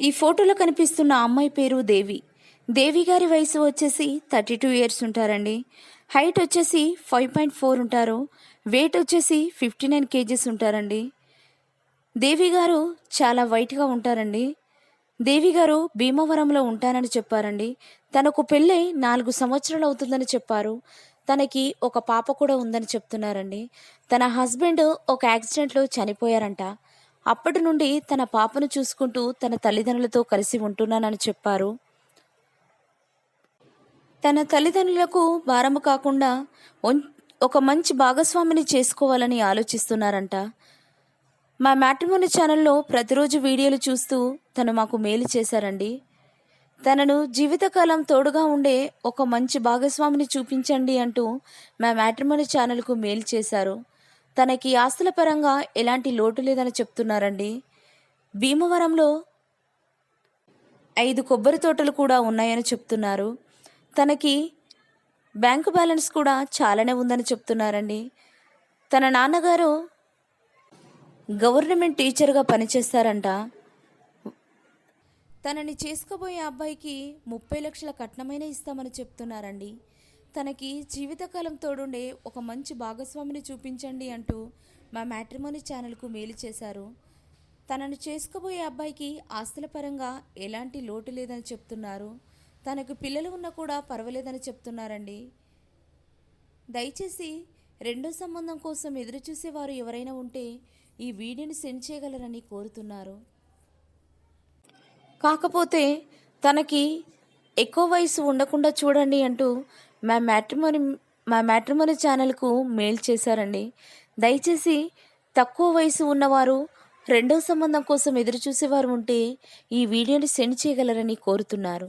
ఈ ఫోటోలో కనిపిస్తున్న అమ్మాయి పేరు దేవి. దేవి గారి వయసు వచ్చేసి థర్టీ టూ ఇయర్స్ ఉంటారండి. హైట్ వచ్చేసి ఫైవ్ పాయింట్ ఫోర్ ఉంటారు. వెయిట్ వచ్చేసి ఫిఫ్టీ నైన్ కేజీస్ ఉంటారండి. దేవి గారు చాలా వైట్గా ఉంటారండి. దేవి గారు భీమవరంలో ఉంటానని చెప్పారండి. తనకు పెళ్ళై నాలుగు సంవత్సరాలు అవుతుందని చెప్పారు. తనకి ఒక పాప కూడా ఉందని చెప్తున్నారండి. తన హస్బెండ్ ఒక యాక్సిడెంట్లో చనిపోయారంట. అప్పటి నుండి తన పాపను చూసుకుంటూ తన తల్లిదండ్రులతో కలిసి ఉంటున్నానని చెప్పారు. తన తల్లిదండ్రులకు భారము కాకుండా ఒక మంచి భాగస్వామిని చేసుకోవాలని ఆలోచిస్తున్నారంట. మా మ్యాట్రిమోని ఛానల్లో ప్రతిరోజు వీడియోలు చూస్తూ తను మాకు మేలు చేశారండి. తనను జీవితకాలం తోడుగా ఉండే ఒక మంచి భాగస్వామిని చూపించండి అంటూ మా మ్యాట్రిమోని ఛానల్కు మేలు చేశారు. తనకి ఆస్తుల పరంగా ఎలాంటి లోటు లేదని చెప్తున్నారండి? భీమవరంలో ఐదు కొబ్బరి తోటలు కూడా ఉన్నాయని చెప్తున్నారు. తనకి బ్యాంకు బ్యాలెన్స్ కూడా చాలానే ఉందని చెప్తున్నారండి. తన నాన్నగారు గవర్నమెంట్ టీచర్గా పనిచేస్తారంట. తనని చేసుకోబోయే అబ్బాయికి ముప్పై లక్షల కట్నమైన ఇస్తామని చెప్తున్నారండి. తనకి జీవితకాలం తోడుండే ఒక మంచి భాగస్వామిని చూపించండి అంటూ మా మ్యాట్రిమోని ఛానల్కు మేలు చేశారు. తనను చేసుకోబోయే అబ్బాయికి ఆస్తుల పరంగా ఎలాంటి లోటు లేదని చెప్తున్నారు. తనకు పిల్లలు ఉన్నా కూడా పర్వాలేదని చెప్తున్నారండి. దయచేసి రెండో సంబంధం కోసం ఎదురుచూసేవారు ఎవరైనా ఉంటే ఈ వీడియోని సెండ్ చేయగలరని కోరుతున్నారు. కాకపోతే తనకి ఎక్కువ వయసు ఉండకుండా చూడండి అంటూ మా మ్యాట్రిమోని మా మ్యాట్రిమోని ఛానల్కు మెయిల్ చేశారండి. దయచేసి తక్కువ వయసు ఉన్నవారు రెండో సంబంధం కోసం ఎదురుచూసేవారు ఉంటే ఈ వీడియోని సెండ్ చేయగలరని కోరుతున్నారు.